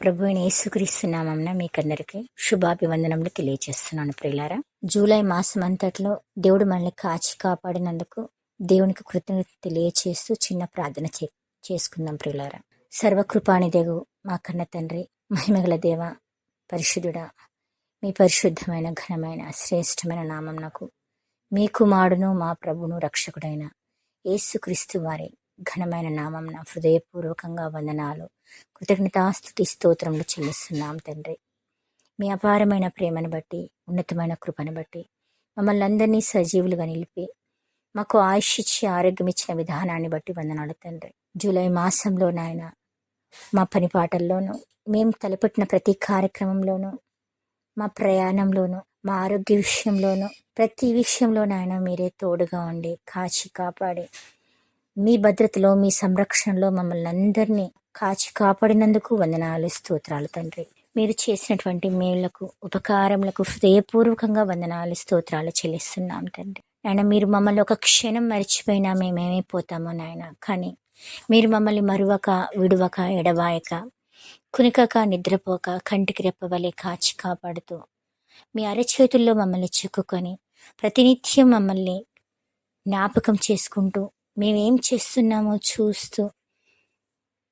ప్రభు అయిన యేసుక్రీస్తునామంన మీకందరికీ శుభాభివందనములు తెలియజేస్తున్నాను ప్రియులారా. జూలై మాసం అంతట్లో దేవుడు మనల్ని కాచి కాపాడినందుకు దేవునికి కృతజ్ఞత తెలియచేస్తూ చిన్న ప్రార్థన చే చేసుకుందాం ప్రియులారా. సర్వకృపానిదేగు మా కన్న తండ్రి మహిమగల దేవ పరిశుద్ధుడా మీ పరిశుద్ధమైన ఘనమైన శ్రేష్టమైన నామం నాకు మీ కుమారుడును మా ప్రభును రక్షకుడైన యేసుక్రీస్తు వారి. ఘనమైన నామం నా హృదయపూర్వకంగా వందనాలు. కృతజ్ఞతాస్థుతి స్తోత్రములు చెల్లిస్తున్నాం తండ్రి. మీ అపారమైన ప్రేమను బట్టి ఉన్నతమైన కృపను బట్టి మమ్మల్ని అందరినీ సజీవులుగా నిలిపి మాకు ఆయుష్ ఇచ్చి ఆరోగ్యం ఇచ్చిన విధానాన్ని బట్టి వందనాలు తండ్రి. జూలై మాసంలో నాయన మా పని పాటల్లోనూ మేము తలపెట్టిన ప్రతి కార్యక్రమంలోనూ మా ప్రయాణంలోనూ మా ఆరోగ్య విషయంలోనూ ప్రతి విషయంలోనైనా మీరే తోడుగా ఉండి కాచి కాపాడి మీ భద్రతలో మీ సంరక్షణలో మమ్మల్ని అందరినీ కాచి కాపాడినందుకు వందనాలు స్తోత్రాలు తండ్రి. మీరు చేసినటువంటి మేళ్ళకు ఉపకారములకు హృదయపూర్వకంగా వందనాలు స్తోత్రాలు చెల్లిస్తున్నాం తండ్రి. నాయన మీరు మమ్మల్ని ఒక క్షణం మర్చిపోయినా మేమేమైపోతామో నాయన కానీ మీరు మమ్మల్ని మరువక విడువక ఎడవాయక కునికక నిద్రపోక కంటికి రెప్పవలే కాచి కాపాడుతూ మీ అరచేతుల్లో మమ్మల్ని చిక్కుకొని ప్రతినిత్యం మమ్మల్ని జ్ఞాపకం చేసుకుంటూ మేమేం చేస్తున్నామో చూస్తూ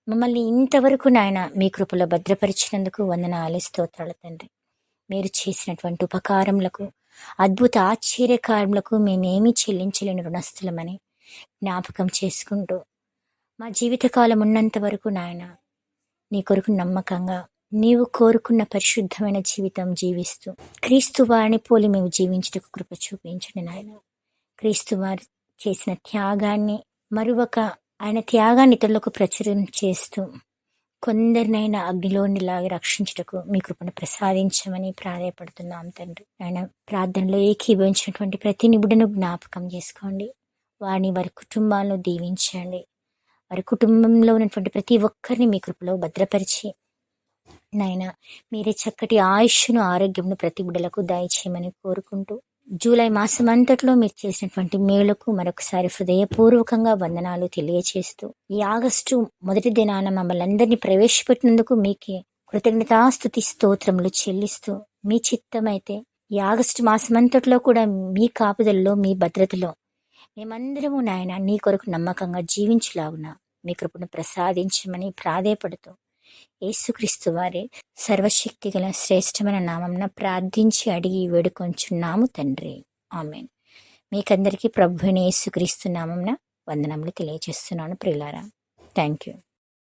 మమ్మల్ని ఇంతవరకు నాయన మీ కృపలో భద్రపరిచినందుకు వందనాలు స్తోత్రాల తండ్రి. మీరు చేసినటువంటి ఉపకారములకు అద్భుత ఆశ్చర్యకారములకు మేమేమీ చెల్లించలేని రుణస్థులమని జ్ఞాపకం చేసుకుంటూ మా జీవితకాలం ఉన్నంత వరకు నాయన నీ కొరకు నమ్మకంగా నీవు కోరుకున్న పరిశుద్ధమైన జీవితం జీవిస్తూ క్రీస్తు వారిని పోలి మేము జీవించటకు కృప చూపించండి నాయన. క్రీస్తు వారి చేసిన త్యాగాన్ని మరొక ఆయన త్యాగాన్ని ఇతరులకు ప్రచురం చేస్తూ కొందరినైనా అగ్నిలోని రక్షించుటకు మీ కృపను ప్రసాదించమని ప్రాధాయపడుతున్నాం తండ్రి. ఆయన ప్రార్థనలో ఏకీభవించినటువంటి ప్రతి నిబుడను జ్ఞాపకం చేసుకోండి. వారిని వారి కుటుంబాలను దీవించండి. వారి కుటుంబంలో ఉన్నటువంటి ప్రతి ఒక్కరిని మీ కృపలో భద్రపరిచి నాయన మీరే చక్కటి ఆయుష్ను ఆరోగ్యంను ప్రతి బిడ్డలకు దయచేయమని కోరుకుంటూ జూలై మాసం అంతట్లో మీరు చేసినటువంటి మేలుకు మరొకసారి హృదయపూర్వకంగా వందనాలు తెలియచేస్తూ ఈ ఆగస్టు మొదటి దినాన మమ్మల్ని అందరినీ ప్రవేశపెట్టినందుకు మీకే కృతజ్ఞతాస్తుతి స్తోత్రములు చెల్లిస్తూ మీ చిత్తమైతే ఈ ఆగస్టు మాసమంతట్లో కూడా మీ కాపుదల్లో మీ భద్రతలో మేమందరము నాయన నీ కొరకు నమ్మకంగా జీవించలాగున మీ కృపను ప్రసాదించమని ప్రాధేయపడుతూ యేసుక్రీస్తు వారి సర్వశక్తి గల శ్రేష్టమైన నామంన ప్రార్థించి అడిగి వేడుకొంచున్నాము తండ్రి. ఆమెన్. మీకందరికీ ప్రభుని యేసుక్రీస్తు నామంన వందనములు తెలియజేస్తున్నాను ప్రియులారా. Thank you